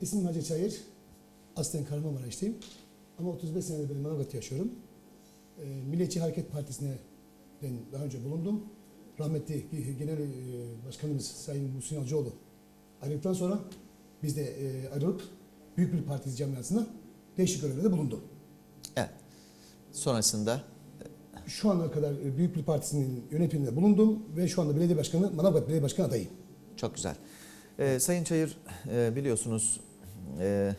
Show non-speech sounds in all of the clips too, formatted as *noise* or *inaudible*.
İsmim Hacı Çayır. Aslen Kahramanmaraşlıyım. Ama 35 senedir ben Manavgat'ta yaşıyorum. Ee, Milliyetçi Hareket Partisi'ne ben daha önce bulundum. Rahmetli Genel e, Başkanımız Sayın Muhsin Alcıoğlu ayrıldıktan sonra biz de e, ayrılıp Büyük bir Partisi camiasına değişik görevlerde bulundum. Evet. Sonrasında Şu ana kadar e, Büyük bir Partisi'nin yönetiminde bulundum ve şu anda belediye başkanı, Manavgat Belediye Başkanı adayım. çok güzel. Ee, Sayın Çayır e, biliyorsunuz e,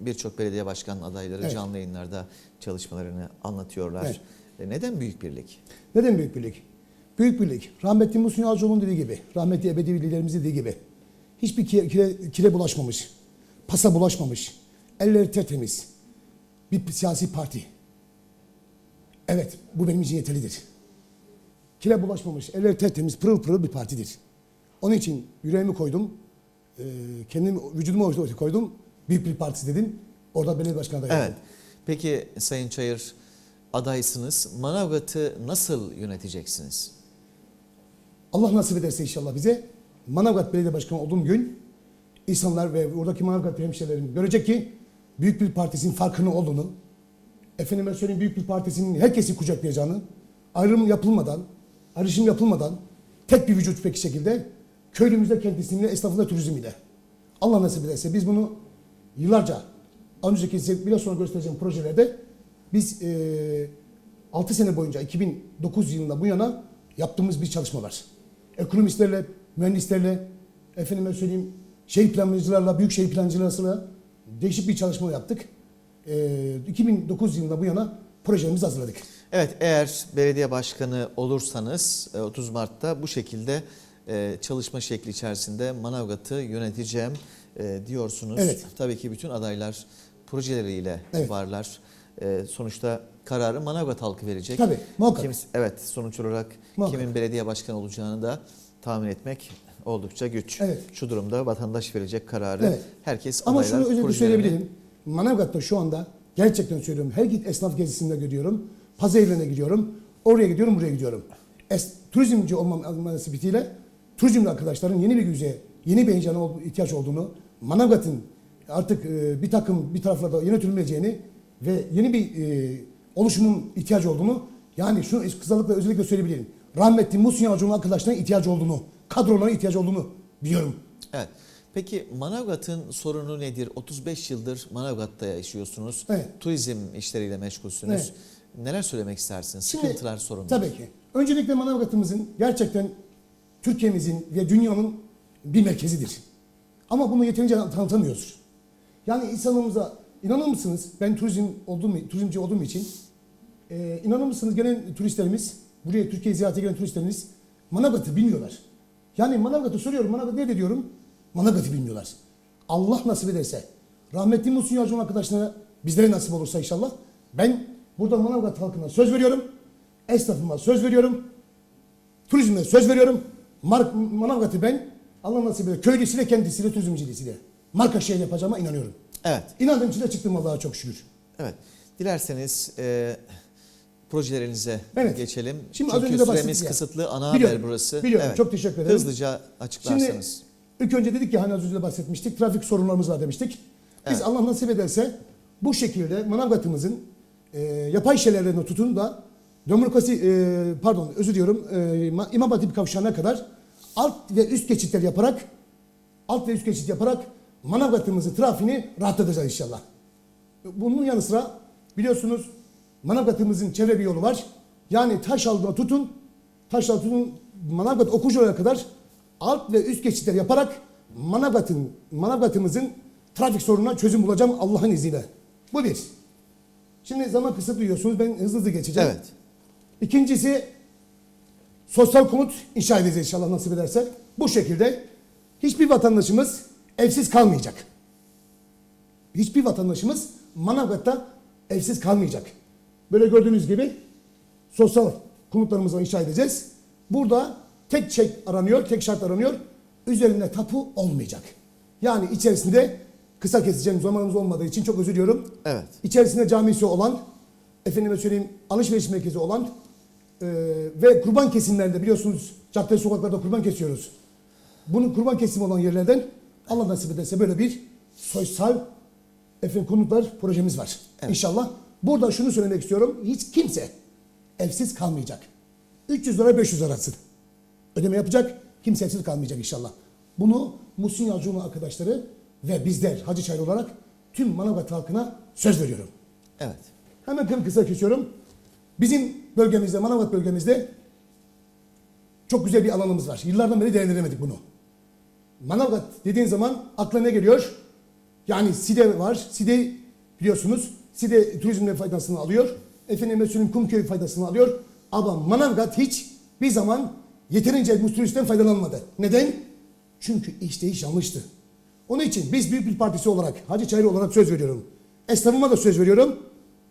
birçok belediye başkan adayları Evet. canlı yayınlarda çalışmalarını anlatıyorlar. Evet. E, neden Büyük Birlik? Neden Büyük Birlik? Büyük Birlik, rahmetli Muhsin Yalçıoğlu'nun dediği gibi, rahmetli ebedi liderimiz dediği gibi, hiçbir kire, kire, kire bulaşmamış, pasa bulaşmamış, elleri tertemiz bir siyasi parti. Evet, bu benim için yeterlidir. Kire bulaşmamış, elleri tertemiz, pırıl pırıl bir partidir. Onun için yüreğimi koydum, eee kendimi, vücudumu ortaya koydum, büyük bir partisi dedim, orada belediye başkanı adayı Evet. Peki Sayın Çayır adaysınız. Manavgat'ı nasıl yöneteceksiniz? Allah nasip ederse inşallah bize Manavgat Belediye Başkanı olduğum gün insanlar ve oradaki Manavgat hemşehrilerim görecek ki Büyük bir Partisi'nin farkını olduğunu, efendime söyleyeyim Büyük bir Partisi'nin herkesi kucaklayacağını, ayrım yapılmadan, ayrışım yapılmadan tek bir vücut pek şekilde köylümüzde kendisiyle, esnafında turizm ile. Allah nasip ederse biz bunu yıllarca size biraz sonra göstereceğim projelerde biz eee 6 sene boyunca 2009 yılında bu yana yaptığımız bir çalışma var. Ekonomistlerle, mühendislerle, efendime söyleyeyim şehir planlayıcılarla, büyük şehir plancılarıyla değişik bir çalışma yaptık. Eee 2009 yılında bu yana projemizi hazırladık. Evet eğer belediye başkanı olursanız e, 30 Mart'ta bu şekilde e, çalışma şekli içerisinde Manavgat'ı yöneteceğim e, diyorsunuz. Evet. Tabii ki bütün adaylar projeleriyle Evet. varlar. E, Sonuçta kararı Manavgat halkı verecek. Tabii, muhakkak. Kimse- evet sonuç olarak Muhakkak. kimin belediye başkanı olacağını da tahmin etmek oldukça güç. Evet. Şu durumda vatandaş verecek kararı. Evet. Herkes Ama şunu özellikle söyleyebilirim. Manavgat'ta şu anda gerçekten söylüyorum. Her git esnaf gezisinde gidiyorum. Pazarlarına gidiyorum. Oraya gidiyorum, buraya gidiyorum. Es, turizmci olmam nasibitiyle turizmli arkadaşların yeni bir güze, yeni bir heyecana ihtiyaç olduğunu, Manavgat'ın artık e, bir takım bir taraflarda yönetilmeyeceğini ve yeni bir e, oluşumun ihtiyacı olduğunu yani şunu kısalıkla özellikle söyleyebilirim. Rahmetli Muhsin Yavcı'nın arkadaşlarına ihtiyacı olduğunu, kadrolarına ihtiyacı olduğunu biliyorum. Evet. Peki Manavgat'ın sorunu nedir? 35 yıldır Manavgat'ta yaşıyorsunuz. Evet. Turizm işleriyle meşgulsünüz. Evet. Neler söylemek istersiniz? Şimdi, Sıkıntılar, sorunlar. Tabii ki. Öncelikle Manavgat'ımızın gerçekten Türkiye'mizin ve dünyanın bir merkezidir. Ama bunu yeterince tanıtamıyoruz. Yani insanımıza inanır mısınız? Ben turizm olduğum, turizmci olduğum için e, inanır mısınız gelen turistlerimiz, buraya Türkiye ziyarete gelen turistlerimiz Manavgat'ı bilmiyorlar. Yani Manavgat'ı soruyorum, Manavgat nerede diyorum? Manavgat'ı bilmiyorlar. Allah nasip ederse, rahmetli Muhsin Yalçın arkadaşlarına bizlere nasip olursa inşallah, ben burada Manavgat halkına söz veriyorum, esnafıma söz veriyorum, turizme söz veriyorum. Mark, Manavgat'ı ben Allah nasip eder köylüsüyle kendisiyle turizmcisiyle marka şehir yapacağıma inanıyorum. Evet. İnandığım için de çıktım Allah'a çok şükür. Evet. Dilerseniz e, projelerinize Evet. geçelim. Şimdi az Çünkü önce de süremiz kısıtlı. Ana Biliyorum, haber burası. biliyorum. Çok teşekkür ederim. Hızlıca açıklarsanız. Şimdi ilk önce dedik ya hani az önce de bahsetmiştik. Trafik sorunlarımız var demiştik. Biz Evet. Allah nasip ederse bu şekilde Manavgat'ımızın e, yapay şeylerine tutun da demokrasi e, pardon özür diliyorum e, Ma- İmam Hatip kavşağına kadar alt ve üst geçitler yaparak alt ve üst geçit yaparak Manavgat'ımızı trafiğini rahatlatacağız inşallah. Bunun yanı sıra biliyorsunuz Manavgat'ımızın çevre bir yolu var. Yani Taşal'da tutun, Taşal tutun Manavgat Okucu'ya kadar alt ve üst geçitler yaparak Manavgat'ın Manavgat'ımızın trafik sorununa çözüm bulacağım Allah'ın izniyle. Bu bir. Şimdi zaman kısıtlı diyorsunuz. Ben hızlı hızlı geçeceğim. Evet. İkincisi sosyal konut inşa edeceğiz inşallah nasip ederse. Bu şekilde hiçbir vatandaşımız evsiz kalmayacak. Hiçbir vatandaşımız Manavgat'ta evsiz kalmayacak. Böyle gördüğünüz gibi sosyal konutlarımızı inşa edeceğiz. Burada tek şey aranıyor, tek şart aranıyor. Üzerinde tapu olmayacak. Yani içerisinde kısa keseceğim zamanımız olmadığı için çok özür diliyorum. Evet. İçerisinde camisi olan, efendime söyleyeyim alışveriş merkezi olan e, ve kurban kesimlerinde biliyorsunuz cadde sokaklarda kurban kesiyoruz. Bunun kurban kesimi olan yerlerden Allah nasip ederse böyle bir soysal efendim konutlar projemiz var. Evet. İnşallah. Burada şunu söylemek istiyorum. Hiç kimse evsiz kalmayacak. 300 lira 500 arası ödeme yapacak. Kimse evsiz kalmayacak inşallah. Bunu Muhsin Yalçıoğlu arkadaşları ve bizler Hacı Çaylı olarak tüm Manavgat halkına söz veriyorum. Evet. Hemen kı- kısa kesiyorum. Bizim bölgemizde, Manavgat bölgemizde çok güzel bir alanımız var. Yıllardan beri değerlendiremedik bunu. Manavgat dediğin zaman akla ne geliyor? Yani Side var. Side biliyorsunuz. Side turizmle faydasını alıyor. Efendim Resulüm Kumköy faydasını alıyor. Ama Manavgat hiç bir zaman yeterince bu turistten faydalanmadı. Neden? Çünkü işleyiş yanlıştı. Onun için biz büyük bir partisi olarak, Hacı Çayırı olarak söz veriyorum. Esnafıma da söz veriyorum.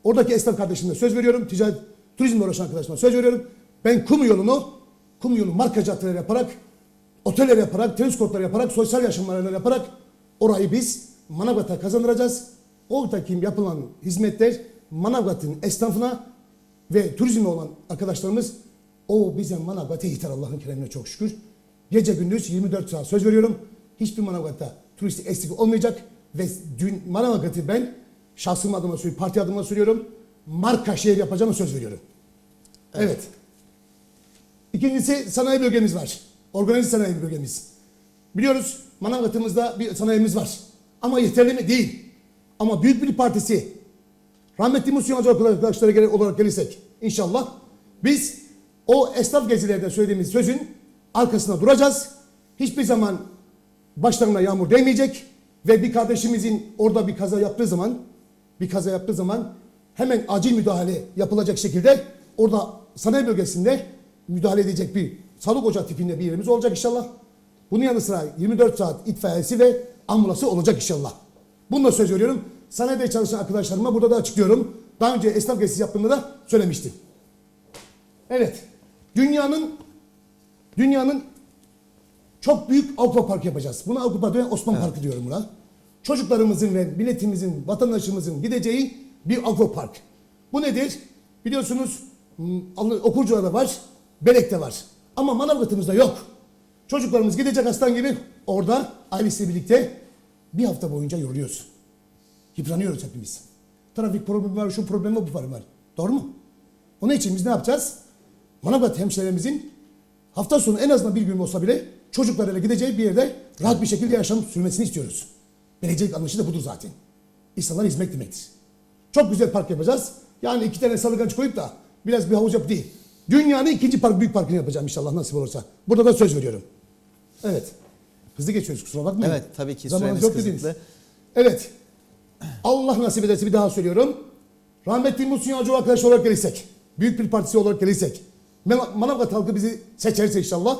Oradaki esnaf kardeşime söz veriyorum. Ticaret, turizmle uğraşan arkadaşıma söz veriyorum. Ben kum yolunu, kum yolu marka caddeler yaparak, oteller yaparak, tenis kortları yaparak, sosyal yaşamlarını yaparak orayı biz Manavgat'a kazandıracağız. Oradaki yapılan hizmetler Manavgat'ın esnafına ve turizmle olan arkadaşlarımız o bize Manavgat'a yeter Allah'ın keremine çok şükür. Gece gündüz 24 saat söz veriyorum. Hiçbir Manavgat'ta turistik eksik olmayacak ve dün Manavgat'ı ben şahsım adıma söylüyorum, parti adıma söylüyorum. Marka şehir yapacağımı söz veriyorum. Evet. İkincisi sanayi bölgemiz var. Organize sanayi bölgemiz. Biliyoruz Manavgat'ımızda bir sanayimiz var. Ama yeterli mi? Değil. Ama büyük bir partisi rahmetli arkadaşları gele- olarak gelirsek inşallah biz o esnaf gezilerde söylediğimiz sözün arkasında duracağız. Hiçbir zaman başlarına yağmur değmeyecek ve bir kardeşimizin orada bir kaza yaptığı zaman bir kaza yaptığı zaman hemen acil müdahale yapılacak şekilde orada sanayi bölgesinde müdahale edecek bir sağlık ocağı tipinde bir yerimiz olacak inşallah. Bunun yanı sıra 24 saat itfaiyesi ve ambulansı olacak inşallah. Bunu da söz veriyorum. Sanayide çalışan arkadaşlarıma burada da açıklıyorum. Daha önce esnaf gezisi yaptığımda da söylemiştim. Evet. Dünyanın dünyanın çok büyük Avrupa Parkı yapacağız. Buna Avrupa Parkı, Osman Parkı diyorum buna. Çocuklarımızın ve milletimizin, vatandaşımızın gideceği bir Avrupa Park. Bu nedir? Biliyorsunuz m, okurcularda var, Belek'te var. Ama Manavgat'ımızda yok. Çocuklarımız gidecek aslan gibi orada ailesiyle birlikte bir hafta boyunca yoruluyoruz. Yıpranıyoruz hepimiz. Trafik problemi var, şu problem var, bu problem var. Doğru mu? Onun için biz ne yapacağız? Manavgat hemşehrilerimizin hafta sonu en azından bir gün olsa bile çocuklarıyla gideceği bir yerde rahat bir şekilde yaşam sürmesini istiyoruz. Belediyelik anlayışı da budur zaten. İnsanlara hizmet demektir. Çok güzel park yapacağız. Yani iki tane salıgaç koyup da biraz bir havuz yap değil. Dünyanın ikinci park, büyük parkını yapacağım inşallah nasip olursa. Burada da söz veriyorum. Evet. Hızlı geçiyoruz kusura bakmayın. Evet tabii ki Zamanınız süremiz yok dediniz. kısıtlı. Evet. Allah nasip ederse bir daha söylüyorum. Rahmetli Muhsin Yalçın arkadaş olarak gelirsek, büyük bir partisi olarak gelirsek, Man- Manavgat halkı bizi seçerse inşallah,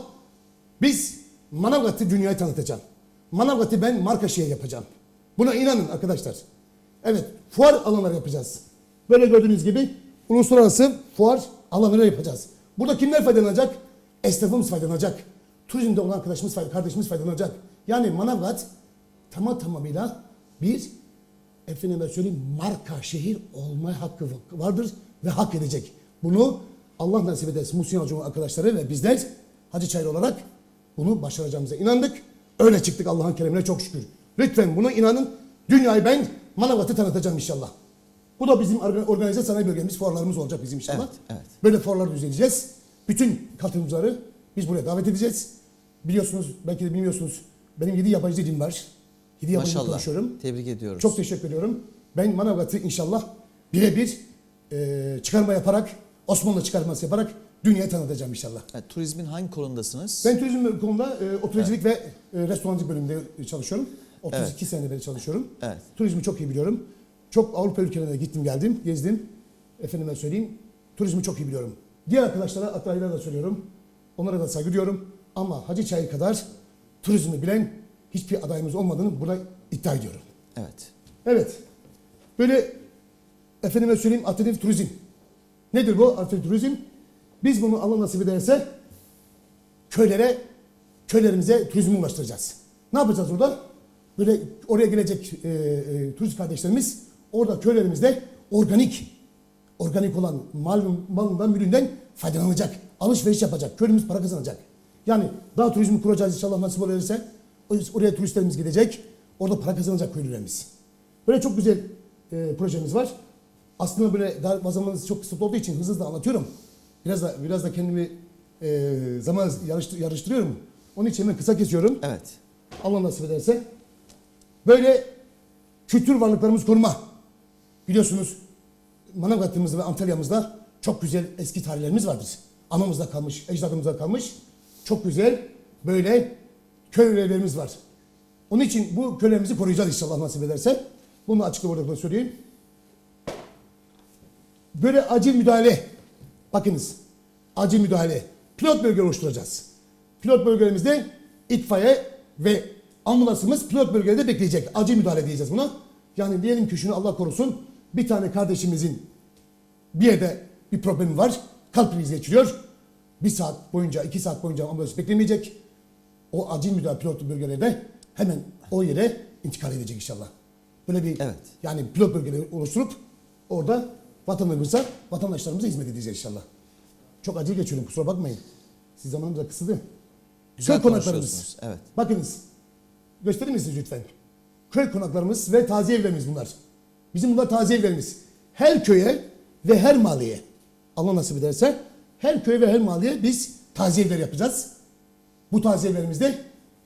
biz Manavgat'ı dünyaya tanıtacağım. Manavgat'ı ben marka şehir yapacağım. Buna inanın arkadaşlar. Evet, fuar alanları yapacağız. Böyle gördüğünüz gibi uluslararası fuar alanları yapacağız. Burada kimler faydalanacak? Esnafımız faydalanacak. Turizmde olan arkadaşımız, kardeşimiz faydalanacak. Yani Manavgat tamam tamamıyla bir efendime söyleyeyim marka şehir olma hakkı vardır ve hak edecek. Bunu Allah nasip ederse Muhsin Hacı arkadaşları ve bizler Hacı Çayır olarak bunu başaracağımıza inandık. Öyle çıktık Allah'ın keremine çok şükür. Lütfen buna inanın. Dünyayı ben Manavgat'ı tanıtacağım inşallah. Bu da bizim orga- organize sanayi bölgemiz, fuarlarımız olacak bizim inşallah. Evet, evet. Böyle fuarlar düzenleyeceğiz. Bütün katılımcıları biz buraya davet edeceğiz. Biliyorsunuz, belki de bilmiyorsunuz. Benim 7 yabancı dilim var. 7 yabancı Maşallah. konuşuyorum. Tebrik ediyoruz. Çok teşekkür ediyorum. Ben Manavgat'ı inşallah birebir e, çıkarma yaparak, Osmanlı çıkarması yaparak dünyaya tanıtacağım inşallah. Evet, turizmin hangi kolundasınız? Ben turizm konuda e, otelcilik ve e, restorancılık bölümünde çalışıyorum. 32 senedir beri çalışıyorum. Evet. Turizmi çok iyi biliyorum. Çok Avrupa ülkelerine gittim geldim, gezdim. Efendime söyleyeyim, turizmi çok iyi biliyorum. Diğer arkadaşlara, adaylara da söylüyorum. Onlara da saygı duyuyorum. Ama Hacı Çayı kadar turizmi bilen hiçbir adayımız olmadığını burada iddia ediyorum. Evet. Evet. Böyle efendime söyleyeyim alternatif turizm. Nedir bu alternatif turizm? Biz bunu Allah nasip ederse köylere, köylerimize turizmi ulaştıracağız. Ne yapacağız orada? Böyle oraya gelecek e, e, turist kardeşlerimiz orada köylerimizde organik, organik olan mal, malından, üründen faydalanacak. Alışveriş yapacak. Köyümüz para kazanacak. Yani daha turizmi kuracağız inşallah nasip olursa. Oraya turistlerimiz gidecek. Orada para kazanacak köylülerimiz. Böyle çok güzel e, projemiz var. Aslında böyle daha zamanımız çok kısıtlı olduğu için hızlı hızlı anlatıyorum. Biraz da biraz da kendimi e, zaman yarıştır, yarıştırıyorum. Onun için hemen kısa kesiyorum. Evet. Allah nasip ederse. Böyle kültür varlıklarımız koruma. Biliyorsunuz Manavgat'ımızda ve Antalya'mızda çok güzel eski tarihlerimiz vardır. Anamızda kalmış, ecdadımızda kalmış. Çok güzel böyle köy evlerimiz var. Onun için bu köylerimizi koruyacağız inşallah nasip ederse. Bunu açıkça orada söyleyeyim. Böyle acil müdahale. Bakınız. Acil müdahale. Pilot bölge oluşturacağız. Pilot bölgelerimizde itfaiye ve ambulansımız pilot bölgede bekleyecek. Acil müdahale diyeceğiz buna. Yani diyelim ki şunu Allah korusun bir tane kardeşimizin bir yerde bir problemi var. Kalp krizi geçiriyor. Bir saat boyunca, iki saat boyunca ambulans beklemeyecek. O acil müdahale pilot bölgelerde hemen o yere intikal edecek inşallah. Böyle bir Evet. yani pilot bölgeleri oluşturup orada vatandaşlarımıza, vatandaşlarımıza hizmet edeceğiz inşallah. Çok acil geçiyorum kusura bakmayın. Siz zamanımız da kısıtlı. Güzel Köy konaklarımız. evet. Bakınız. Göstereyim mi size lütfen? Köy konaklarımız ve taziye evlerimiz bunlar. Bizim bunlar taziye evlerimiz. Her köye ve her mahalleye Allah nasip ederse her köye ve her mahalleye biz taziye evleri yapacağız. Bu taziye evlerimizde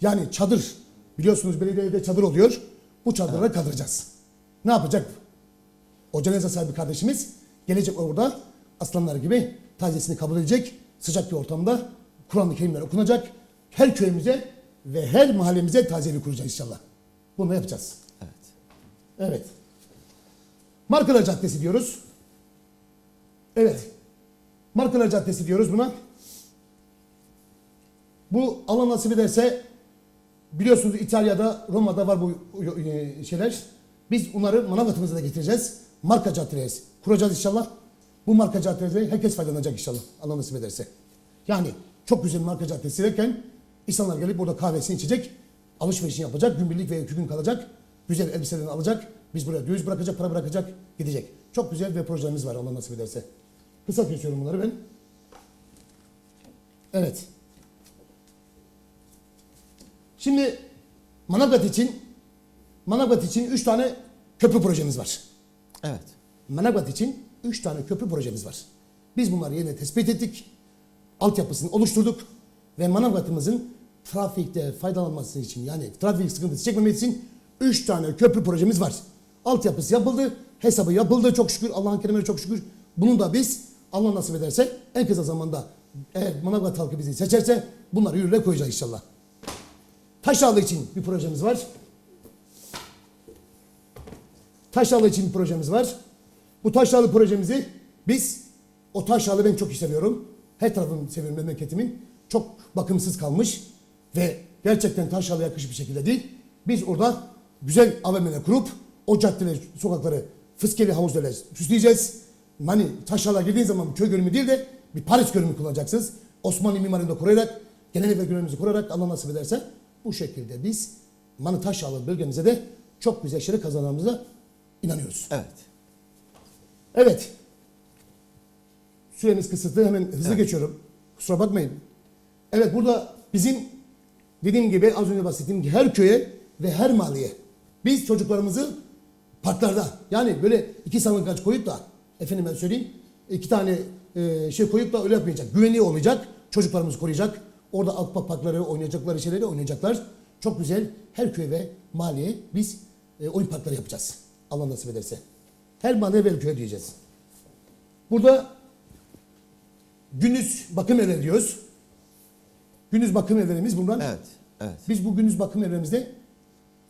yani çadır biliyorsunuz belediyede çadır oluyor. Bu çadırlara kaldıracağız. Ne yapacak? O cenaze sahibi kardeşimiz gelecek orada aslanlar gibi taziyesini kabul edecek. Sıcak bir ortamda Kur'an-ı Kerimler okunacak. Her köyümüze ve her mahallemize taziyevi kuracağız inşallah. Bunu yapacağız. Evet. Evet. Markalar Caddesi diyoruz. Evet. Markalar Caddesi diyoruz buna. Bu Allah nasip ederse biliyorsunuz İtalya'da, Roma'da var bu e, şeyler. Biz bunları Manavgat'ımıza da getireceğiz. Marka caddeleri kuracağız inşallah. Bu marka caddeleri herkes faydalanacak inşallah. Allah nasip ederse. Yani çok güzel marka caddesi derken insanlar gelip burada kahvesini içecek, alışverişini yapacak, günbirlik veya iki gün kalacak, güzel elbiselerini alacak, biz buraya döviz bırakacak, para bırakacak, gidecek. Çok güzel bir projelerimiz var Allah nasip ederse. Kısa kesiyorum bunları ben. Evet. Şimdi Manavgat için Manavgat için 3 tane köprü projemiz var. Evet. Manavgat için 3 tane köprü projemiz var. Biz bunları yerine tespit ettik. Altyapısını oluşturduk. Ve Manavgat'ımızın trafikte faydalanması için yani trafik sıkıntısı çekmemesi için 3 tane köprü projemiz var. Altyapısı yapıldı. Hesabı yapıldı çok şükür. Allah'ın kerimine çok şükür. Bunu da biz Allah nasip ederse en kısa zamanda eğer Manavgat halkı bizi seçerse bunları yürürlüğe koyacağız inşallah. Taşağlı için bir projemiz var. Taşralı için bir projemiz var. Bu Taşralı projemizi biz, o Taşralı ben çok iyi seviyorum. Her tarafını seviyorum memleketimin. Çok bakımsız kalmış ve gerçekten Taşralı yakışık bir şekilde değil. Biz orada güzel AVM'ler kurup o caddeleri, sokakları fıskeli havuzlarla süsleyeceğiz. Hani Taşralı'ya girdiğin zaman köy görünümü değil de bir Paris görünümü kullanacaksınız. Osmanlı mimarını da koruyarak, genel ev görünümümüzü koruyarak Allah nasip ederse bu şekilde biz Manı Taşralı bölgemize de çok güzel şeyler kazanacağımıza inanıyoruz. Evet. Evet. Süremiz kısıtlı. Hemen hızlı geçiyorum. Kusura bakmayın. Evet burada bizim dediğim gibi az önce bahsettiğim gibi her köye ve her mahalleye biz çocuklarımızı parklarda yani böyle iki sandık koyup da efendim ben söyleyeyim iki tane e, şey koyup da öyle yapmayacak. Güvenli olacak. Çocuklarımızı koruyacak. Orada alt parkları oynayacakları şeyleri oynayacaklar. Çok güzel her köy ve mahalleye biz e, oyun parkları yapacağız. Allah nasip ederse. Her mahalle ve her köye diyeceğiz. Burada gündüz bakım evleri diyoruz. Gündüz bakım evlerimiz bunlar. Evet. Evet. Biz bu gündüz bakım evlerimizde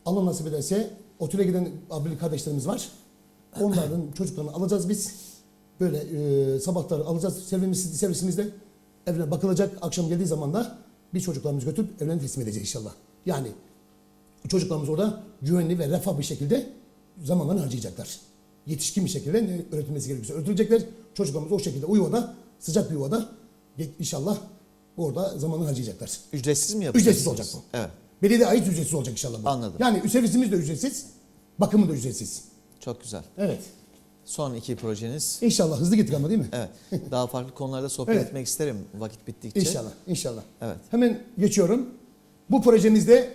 Allah nasip ederse otele giden abili kardeşlerimiz var. *clears throat* Onların çocuklarını alacağız biz. Böyle e, sabahları alacağız servis, servisimizde. Evine bakılacak. Akşam geldiği zaman da biz çocuklarımızı götürüp evlerine teslim edeceğiz inşallah. Yani çocuklarımız orada güvenli ve refah bir şekilde zamanlarını harcayacaklar. Yetişkin bir şekilde ne öğretilmesi gerekiyorsa öğretilecekler. Çocuklarımız o şekilde o yuvada, sıcak bir yuvada inşallah orada zamanını harcayacaklar. Ücretsiz mi yapacaksınız? Ücretsiz olacak bu. Evet. Belediye ait ücretsiz olacak inşallah bu. Anladım. Yani servisimiz de ücretsiz, bakımı da ücretsiz. Çok güzel. Evet. Son iki projeniz. İnşallah hızlı gittik ama değil mi? Evet. *laughs* Daha farklı konularda sohbet Evet. etmek isterim vakit bittikçe. İnşallah, inşallah. Evet. Hemen geçiyorum. Bu projemizde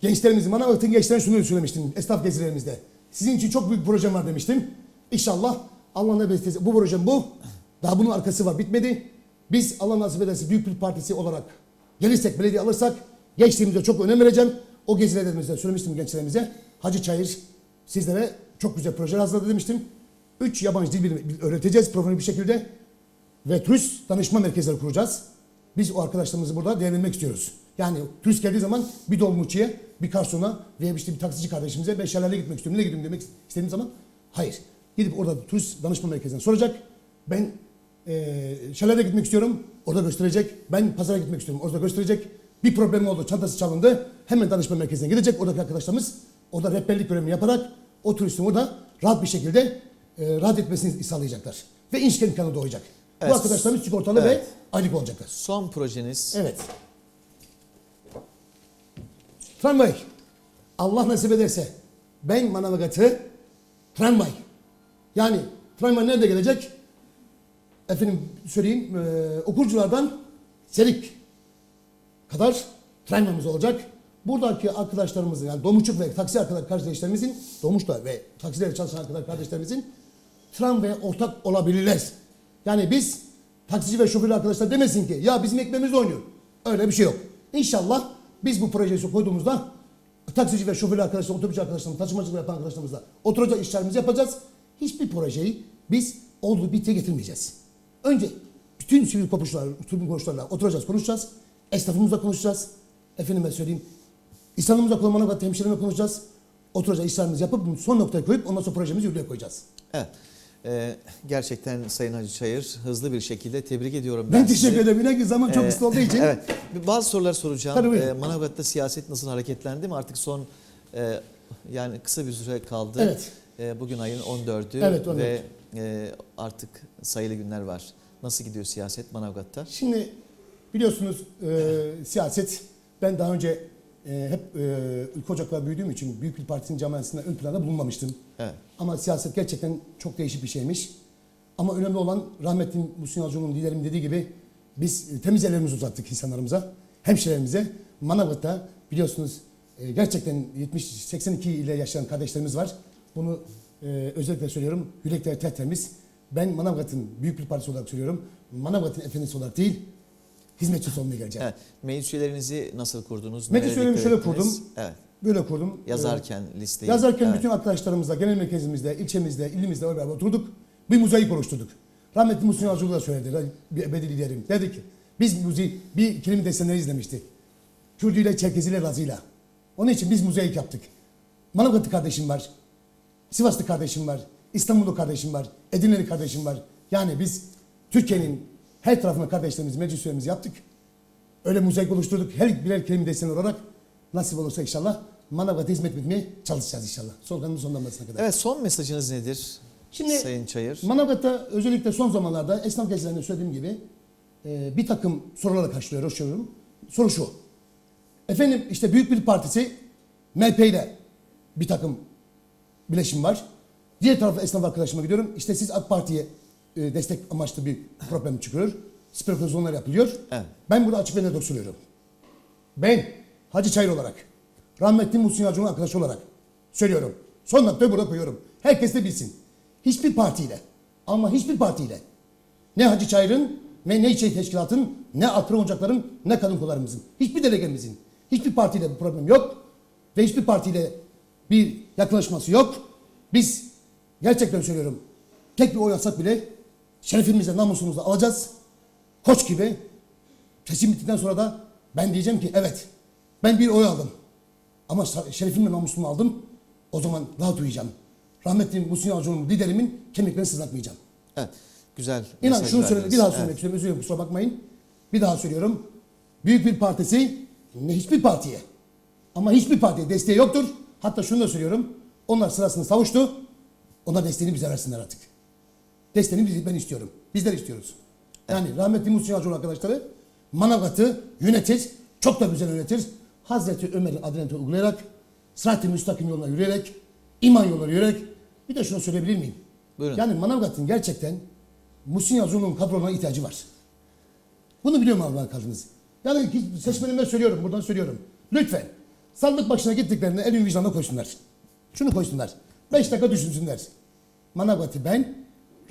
gençlerimiz, Manavgat'ın gençlerine şunu söylemiştim esnaf gezilerimizde. Sizin için çok büyük projem var demiştim. İnşallah Allah nasip ederse bu projem bu. Daha bunun arkası var bitmedi. Biz Allah nasip ederse büyük bir partisi olarak gelirsek belediye alırsak gençliğimize çok önem vereceğim. O gezilerimizde söylemiştim gençlerimize. Hacı Çayır sizlere çok güzel projeler hazırladı demiştim. Üç yabancı dil bilimi öğreteceğiz profesyonel bir şekilde. Ve turist danışma merkezleri kuracağız. Biz o arkadaşlarımızı burada değerlendirmek istiyoruz. Yani turist geldiği zaman bir dolmuşçuya, bir garsona veya işte bir taksici kardeşimize ben şelaleye gitmek istiyorum. Nereye gidiyorum demek istediğim zaman hayır. Gidip orada turist danışma merkezine soracak. Ben eee şelaleye gitmek istiyorum. Orada gösterecek. Ben pazara gitmek istiyorum. Orada gösterecek. Bir problem oldu. Çantası çalındı. Hemen danışma merkezine gidecek. Oradaki arkadaşlarımız orada rehberlik görevini yaparak o turistin orada rahat bir şekilde eee, rahat etmesini sağlayacaklar. Ve inşken imkanı doğacak. Evet. Bu arkadaşlarımız sigortalı Evet. ve aylık olacaklar. Son projeniz Evet. Tramvay. Allah nasip ederse ben Manavgat'ı tramvay. Yani tramvay nerede gelecek? Efendim söyleyeyim e, okurculardan Serik kadar tramvayımız olacak. Buradaki arkadaşlarımızın yani Domuşçuk ve taksi arkadaş kardeşlerimizin Domuş'ta ve taksilerde çalışan arkadaş kardeşlerimizin tramvaya ortak olabilirler. Yani biz taksici ve şoför arkadaşlar demesin ki ya bizim ekmeğimiz oynuyor. Öyle bir şey yok. İnşallah biz bu projeyi koyduğumuzda taksici ve şoför arkadaşlar, otobüsçü arkadaşlarımız, taşımacılık yapan arkadaşlarımızla oturacak işlerimizi yapacağız. Hiçbir projeyi biz olduğu bittiye getirmeyeceğiz. Önce bütün sivil kopuşlar, tüm kopuşlarla oturacağız, konuşacağız. Esnafımızla konuşacağız. Efendime söyleyeyim. İnsanımızla ve hemşirelerle konuşacağız. Oturacağız, işlerimizi yapıp son noktaya koyup ondan sonra projemizi yürürlüğe koyacağız. Evet. Ee, gerçekten Sayın Hacı Çayır hızlı bir şekilde tebrik ediyorum Ben, ben, teşekkür ederim. İnan ki zaman çok Ee, kısa olduğu için. Evet. Bazı sorular soracağım. Tabii. Ee, Manavgat'ta siyaset nasıl hareketlendi mi? Artık son e, yani kısa bir süre kaldı. Evet. Ee, bugün ayın 14'ü Evet, 14. ve e, artık sayılı günler var. Nasıl gidiyor siyaset Manavgat'ta? Şimdi biliyorsunuz e, siyaset ben daha önce e, hep e, ülke ocaklar büyüdüğüm için Büyük bir Partisi'nin camiasında ön planda bulunmamıştım. Evet. Ama siyaset gerçekten çok değişik bir şeymiş. Ama önemli olan rahmetli Muhsin Yalçın'ın liderim dediği gibi biz e, temiz ellerimizi uzattık insanlarımıza, hemşirelerimize. Manavgat'ta biliyorsunuz e, gerçekten 70-82 ile yaşayan kardeşlerimiz var. Bunu e, özellikle söylüyorum. Yürekleri tertemiz. Ben Manavgat'ın büyük bir partisi olarak söylüyorum. Manavgat'ın efendisi olarak değil, hizmetçisi olmaya geleceğim. Evet. Meclis üyelerinizi nasıl kurdunuz? Meclis üyelerimi şöyle ettiniz? kurdum. Evet. Böyle kurdum. Yazarken Ee, listeyi. Yazarken Evet. bütün arkadaşlarımızla, genel merkezimizde, ilçemizde, ilimizde beraber oturduk. Bir mozaik oluşturduk. Rahmetli Muhsin Yalçın da söyledi. Bir ebedi liderim. Dedi ki biz müziği bir kelime desenleri izlemişti. Kürdüyle, Çerkeziyle, Lazıyla. Onun için biz mozaik yaptık. Manavgatlı kardeşim var. Sivaslı kardeşim var. İstanbullu kardeşim var. Edirne'li kardeşim var. Yani biz Türkiye'nin her tarafına kardeşlerimiz, meclis üyelerimizi yaptık. Öyle mozaik oluşturduk. Her birer kelime deseni olarak nasip olursa inşallah Manavgat'a hizmet etmeye çalışacağız inşallah. Solganın sonlanmasına kadar. Evet son mesajınız nedir? Şimdi Sayın Çayır. Manavgat'ta özellikle son zamanlarda esnaf gezilerinde söylediğim gibi e, bir takım sorularla karşılıyoruz. Soruyorum. Soru şu. Efendim işte Büyük bir Partisi MHP ile bir takım bileşim var. Diğer tarafa esnaf arkadaşıma gidiyorum. İşte siz AK Parti'ye e, destek amaçlı bir problem çıkıyor. Spekülasyonlar yapılıyor. Evet. Ben burada açık ve net söylüyorum. Ben Hacı Çayır olarak, rahmetli Muhsin Yalçın'ın arkadaşı olarak söylüyorum. Son noktayı burada koyuyorum. Herkes de bilsin. Hiçbir partiyle ama hiçbir partiyle ne Hacı Çayır'ın ne ne İçeri Teşkilat'ın ne Akran Ocaklar'ın ne Kadın Kollarımızın hiçbir delegemizin hiçbir partiyle bir problem yok ve hiçbir partiyle bir yaklaşması yok. Biz gerçekten söylüyorum tek bir oy alsak bile şerefimizle namusumuzla alacağız. Koç gibi Seçim bittikten sonra da ben diyeceğim ki evet ben bir oy aldım. Ama şerefimle namusumu aldım. O zaman rahat uyuyacağım. Rahmetli Muhsin Yalçın'ın liderimin kemiklerini sızlatmayacağım. Evet. Güzel. İnan şunu söyle, bir daha Evet. söylemek istiyorum. Özür dilerim kusura bakmayın. Bir daha söylüyorum. Büyük bir partisi ne hiçbir partiye ama hiçbir partiye desteği yoktur. Hatta şunu da söylüyorum. Onlar sırasını savuştu. Onlar desteğini bize versinler artık. Desteğini ben istiyorum. Bizler istiyoruz. Yani rahmetli Muhsin Yalçın arkadaşları Manavgat'ı yönetir. Çok da güzel yönetir. Hazreti Ömer'in adaleti uygulayarak, sırat-ı müstakim yoluna yürüyerek, iman yoluna yürüyerek, bir de şunu söyleyebilir miyim? Buyurun. Yani Manavgat'ın gerçekten Muhsin Yalçın'ın kadrolarına ihtiyacı var. Bunu biliyor mu Allah'ın kaldınız? Yani seçmenime söylüyorum, buradan söylüyorum. Lütfen Sandık başına gittiklerinde elin vicdanına koysunlar. Şunu koysunlar. Beş dakika düşünsünler. Manavgat'ı ben,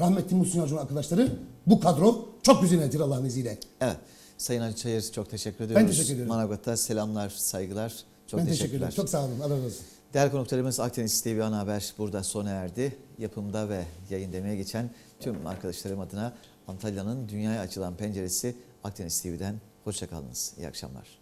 rahmetli Muhsin Yavru'nun arkadaşları, bu kadro çok güzel yönetir Allah'ın izniyle. Evet. Sayın Ali Çayır çok teşekkür ediyoruz. teşekkür ediyorum. Manavgat'a selamlar, saygılar. Çok ben teşekkür ederim. Çok sağ olun. Allah razı olsun. Değerli konuklarımız Akdeniz TV Ana Haber burada sona erdi. Yapımda ve yayın demeye geçen tüm arkadaşlarım adına Antalya'nın dünyaya açılan penceresi Akdeniz TV'den hoşçakalınız. İyi akşamlar.